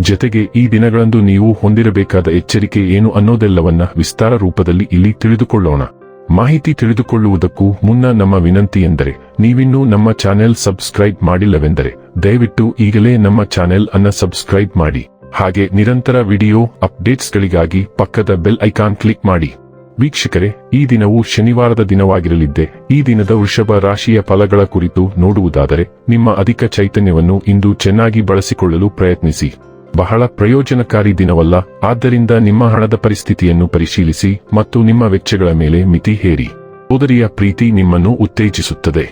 ಜತೆಗೆ ಈ ದಿನಗಳಂದು ನೀವು ಹೊಂದಿರಬೇಕಾದ ಎಚ್ಚರಿಕೆ ಏನು ಅನ್ನೋದೆಲ್ಲವನ್ನ ವಿಸ್ತಾರ ರೂಪದಲ್ಲಿ ಇಲ್ಲಿ ತಿಳಿದುಕೊಳ್ಳೋಣ. ಮಾಹಿತಿ ತಿಳಿದುಕೊಳ್ಳುವುದಕ್ಕೂ ಮುನ್ನ ನಮ್ಮ ವಿನಂತಿ ಎಂದರೆ, ನೀವಿನ್ನೂ ನಮ್ಮ ಚಾನೆಲ್ ಸಬ್ಸ್ಕ್ರೈಬ್ ಮಾಡಿಲ್ಲವೆಂದರೆ, ದಯವಿಟ್ಟು ಈಗಲೇ ನಮ್ಮ ಚಾನೆಲ್ ಅನ್ನ ಸಬ್ಸ್ಕ್ರೈಬ್ ಮಾಡಿ. ಹಾಗೆ ನಿರಂತರ ವಿಡಿಯೋ ಅಪ್ಡೇಟ್ಸ್ಗಳಿಗಾಗಿ ಪಕ್ಕದ ಬೆಲ್ ಐಕಾನ್ ಕ್ಲಿಕ್ ಮಾಡಿ. ವೀಕ್ಷಕರೇ, ಈ ದಿನವು ಶನಿವಾರದ ದಿನವಾಗಿರಲಿದ್ದೆ. ಈ ದಿನದ ವೃಷಭ ರಾಶಿಯ ಫಲಗಳ ಕುರಿತು ನೋಡುವುದಾದರೆ, ನಿಮ್ಮ ಅಧಿಕ ಚೈತನ್ಯವನ್ನು ಇಂದು ಚೆನ್ನಾಗಿ ಬಳಸಿಕೊಳ್ಳಲು ಪ್ರಯತ್ನಿಸಿ. ಬಹಳ ಪ್ರಯೋಜನಕಾರಿ ದಿನವಲ್ಲ, ಆದ್ದರಿಂದ ನಿಮ್ಮ ಹಣದ ಪರಿಸ್ಥಿತಿಯನ್ನು ಪರಿಶೀಲಿಸಿ ಮತ್ತು ನಿಮ್ಮ ವೆಚ್ಚಗಳ ಮೇಲೆ ಮಿತಿ ಹೇರಿ. ಸೋದರಿಯ ಪ್ರೀತಿ ನಿಮ್ಮನ್ನು ಉತ್ತೇಜಿಸುತ್ತದೆ.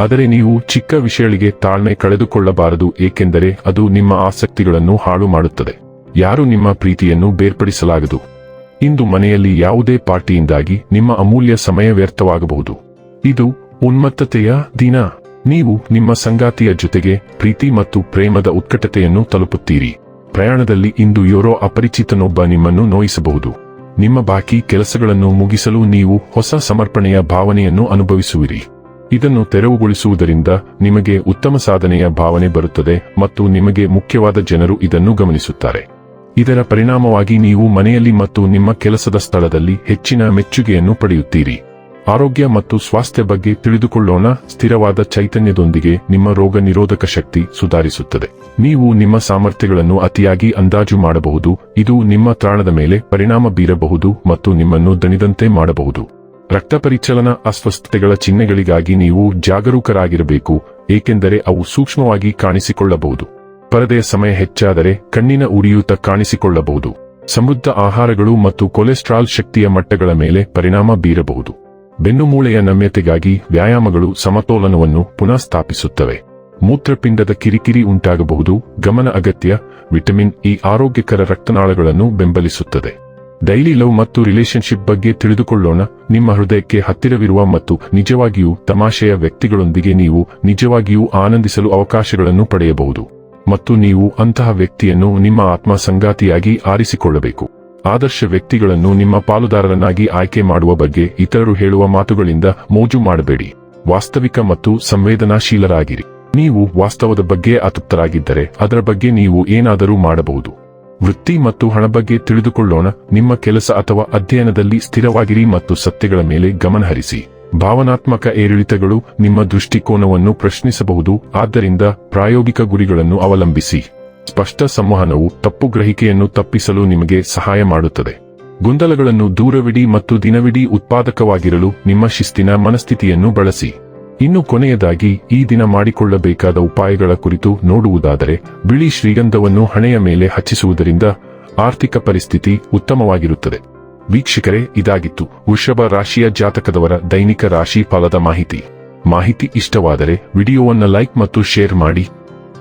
ಆದರೆ ನೀವು ಚಿಕ್ಕ ವಿಷಯಗಳಿಗೆ ತಾಳ್ಮೆ ಕಳೆದುಕೊಳ್ಳಬಾರದು, ಏಕೆಂದರೆ ಅದು ನಿಮ್ಮ ಆಸಕ್ತಿಗಳನ್ನು ಹಾಳು ಮಾಡುತ್ತದೆ. ಯಾರು ನಿಮ್ಮ ಪ್ರೀತಿಯನ್ನು ಬೇರ್ಪಡಿಸಲಾಗದು? ಇಂದು ಮನೆಯಲ್ಲಿ ಯಾವುದೇ ಪಾರ್ಟಿಯಿಂದಾಗಿ ನಿಮ್ಮ ಅಮೂಲ್ಯ ಸಮಯ ವ್ಯರ್ಥವಾಗಬಹುದು. ಇದು ಉನ್ಮತ್ತತೆಯ ದಿನ. ನೀವು ನಿಮ್ಮ ಸಂಗಾತಿಯ ಜೊತೆಗೆ ಪ್ರೀತಿ ಮತ್ತು ಪ್ರೇಮದ ಉತ್ಕಟತೆಯನ್ನು ತಲುಪುತ್ತೀರಿ. ಪ್ರಯಾಣದಲ್ಲಿ ಇಂದು ಯೋರೋ ಅಪರಿಚಿತನೊಬ್ಬ ನಿಮ್ಮನ್ನು ನೋಯಿಸಬಹುದು. ನಿಮ್ಮ ಬಾಕಿ ಕೆಲಸಗಳನ್ನು ಮುಗಿಸಲು ನೀವು ಹೊಸ ಸಮರ್ಪಣೆಯ ಭಾವನೆಯನ್ನು ಅನುಭವಿಸುವಿರಿ. ಇದನ್ನು ತೆರವುಗೊಳಿಸುವುದರಿಂದ ನಿಮಗೆ ಉತ್ತಮ ಸಾಧನೆಯ ಭಾವನೆ ಬರುತ್ತದೆ ಮತ್ತು ನಿಮಗೆ ಮುಖ್ಯವಾದ ಜನರು ಇದನ್ನು ಗಮನಿಸುತ್ತಾರೆ. ಇದರ ಪರಿಣಾಮವಾಗಿ ನೀವು ಮನೆಯಲ್ಲಿ ಮತ್ತು ನಿಮ್ಮ ಕೆಲಸದ ಸ್ಥಳದಲ್ಲಿ ಹೆಚ್ಚಿನ ಮೆಚ್ಚುಗೆಯನ್ನು ಪಡೆಯುತ್ತೀರಿ. ಆರೋಗ್ಯ ಮತ್ತು ಸ್ವಾಸ್ಥ್ಯ ಬಗ್ಗೆ ತಿಳಿದುಕೊಳ್ಳೋಣ. ಸ್ಥಿರವಾದ ಚೈತನ್ಯದೊಂದಿಗೆ ನಿಮ್ಮ ರೋಗ ನಿರೋಧಕ ಶಕ್ತಿ ಸುಧಾರಿಸುತ್ತದೆ. ನೀವು ನಿಮ್ಮ ಸಾಮರ್ಥ್ಯಗಳನ್ನು ಅತಿಯಾಗಿ ಅಂದಾಜು ಮಾಡಬಹುದು. ಇದು ನಿಮ್ಮ ತ್ರಾಣದ ಮೇಲೆ ಪರಿಣಾಮ ಬೀರಬಹುದು ಮತ್ತು ನಿಮ್ಮನ್ನು ದಣಿದಂತೆ ಮಾಡಬಹುದು. ರಕ್ತ ಪರಿಚಲನ ಅಸ್ವಸ್ಥತೆಗಳ ಚಿಹ್ನೆಗಳಿಗಾಗಿ ನೀವು ಜಾಗರೂಕರಾಗಿರಬೇಕು, ಏಕೆಂದರೆ ಅವು ಸೂಕ್ಷ್ಮವಾಗಿ ಕಾಣಿಸಿಕೊಳ್ಳಬಹುದು. ಪರದೆಯ ಸಮಯ ಹೆಚ್ಚಾದರೆ ಕಣ್ಣಿನ ಉರಿಯೂತ ಕಾಣಿಸಿಕೊಳ್ಳಬಹುದು. ಸಮೃದ್ಧ ಆಹಾರಗಳು ಮತ್ತು ಕೊಲೆಸ್ಟ್ರಾಲ್ ಶಕ್ತಿಯ ಮಟ್ಟಗಳ ಮೇಲೆ ಪರಿಣಾಮ ಬೀರಬಹುದು. ಬೆನ್ನುಮೂಳೆಯ ನಮ್ಯತೆಗಾಗಿ ವ್ಯಾಯಾಮಗಳು ಸಮತೋಲನವನ್ನು ಪುನಃ ಸ್ಥಾಪಿಸುತ್ತವೆ ಮೂತ್ರಪಿಂಡದ ಕಿರಿಕಿರಿ ಉಂಟಾಗಬಹುದು. ಗಮನ ಅಗತ್ಯ. ವಿಟಮಿನ್ ಇ ಆರೋಗ್ಯಕರ ರಕ್ತನಾಳಗಳನ್ನು ಬೆಂಬಲಿಸುತ್ತದೆ. ಡೈಲಿ ಲವ್ ಮತ್ತು ರಿಲೇಶನ್ಶಿಪ್ ಬಗ್ಗೆ ತಿಳಿದುಕೊಳ್ಳೋಣ. ನಿಮ್ಮ ಹೃದಯಕ್ಕೆ ಹತ್ತಿರವಿರುವ ಮತ್ತು ನಿಜವಾಗಿಯೂ ತಮಾಷೆಯ ವ್ಯಕ್ತಿಗಳೊಂದಿಗೆ ನೀವು ನಿಜವಾಗಿಯೂ ಆನಂದಿಸಲು ಅವಕಾಶಗಳನ್ನು ಪಡೆಯಬಹುದು. ಮತ್ತು ನೀವು ಅಂತಹ ವ್ಯಕ್ತಿಯನ್ನು ನಿಮ್ಮ ಆತ್ಮ ಸಂಗಾತಿಯಾಗಿ ಆರಿಸಿಕೊಳ್ಳಬೇಕು. ಆದರ್ಶ ವ್ಯಕ್ತಿಗಳನ್ನು ನಿಮ್ಮ ಪಾಲುದಾರರನ್ನಾಗಿ ಆಯ್ಕೆ ಮಾಡುವ ಬಗ್ಗೆ ಇತರರು ಹೇಳುವ ಮಾತುಗಳಿಂದ ಮೋಜು ಮಾಡಬೇಡಿ. ವಾಸ್ತವಿಕ ಮತ್ತು ಸಂವೇದನಾಶೀಲರಾಗಿರಿ. ನೀವು ವಾಸ್ತವದ ಬಗ್ಗೆ ಅತೃಪ್ತರಾಗಿದ್ದರೆ ಅದರ ಬಗ್ಗೆ ನೀವು ಏನಾದರೂ ಮಾಡಬಹುದು. ವೃತ್ತಿ ಮತ್ತು ಹಣ ಬಗ್ಗೆ ತಿಳಿದುಕೊಳ್ಳೋಣ. ನಿಮ್ಮ ಕೆಲಸ ಅಥವಾ ಅಧ್ಯಯನದಲ್ಲಿ ಸ್ಥಿರವಾಗಿರಿ ಮತ್ತು ಸತ್ಯಗಳ ಮೇಲೆ ಗಮನಹರಿಸಿ ಭಾವನಾತ್ಮಕ ಏರಿಳಿತಗಳು ನಿಮ್ಮ ದೃಷ್ಟಿಕೋನವನ್ನು ಪ್ರಶ್ನಿಸಬಹುದು. ಆದ್ದರಿಂದ ಪ್ರಾಯೋಗಿಕ ಗುರಿಗಳನ್ನು ಅವಲಂಬಿಸಿ. ಸ್ಪಷ್ಟ ಸಂವಹನವು ತಪ್ಪು ಗ್ರಹಿಕೆಯನ್ನು ತಪ್ಪಿಸಲು ನಿಮಗೆ ಸಹಾಯ ಮಾಡುತ್ತದೆ. ಗೊಂದಲಗಳನ್ನು ದೂರವಿಡಿ ಮತ್ತು ದಿನವಿಡೀ ಉತ್ಪಾದಕವಾಗಿರಲು ನಿಮ್ಮ ಶಿಸ್ತಿನ ಮನಸ್ಥಿತಿಯನ್ನು ಬಳಸಿ. ಇನ್ನು ಕೊನೆಯದಾಗಿ, ಈ ದಿನ ಮಾಡಿಕೊಳ್ಳಬೇಕಾದ ಉಪಾಯಗಳ ಕುರಿತು ನೋಡುವುದಾದರೆ, ಬಿಳಿ ಶ್ರೀಗಂಧವನ್ನು ಹಣೆಯ ಮೇಲೆ ಹಚ್ಚಿಸುವುದರಿಂದ ಆರ್ಥಿಕ ಪರಿಸ್ಥಿತಿ ಉತ್ತಮವಾಗಿರುತ್ತದೆ. ವೀಕ್ಷಕರೇ, ಇದಾಗಿತ್ತು. ವೃಷಭ ರಾಶಿಯ ಜಾತಕದವರ ದೈನಿಕ ರಾಶಿ ಫಲದ ಮಾಹಿತಿ. ಮಾಹಿತಿ ಇಷ್ಟವಾದರೆ, ವಿಡಿಯೋವನ್ನು ಲೈಕ್ ಮತ್ತು ಶೇರ್ ಮಾಡಿ.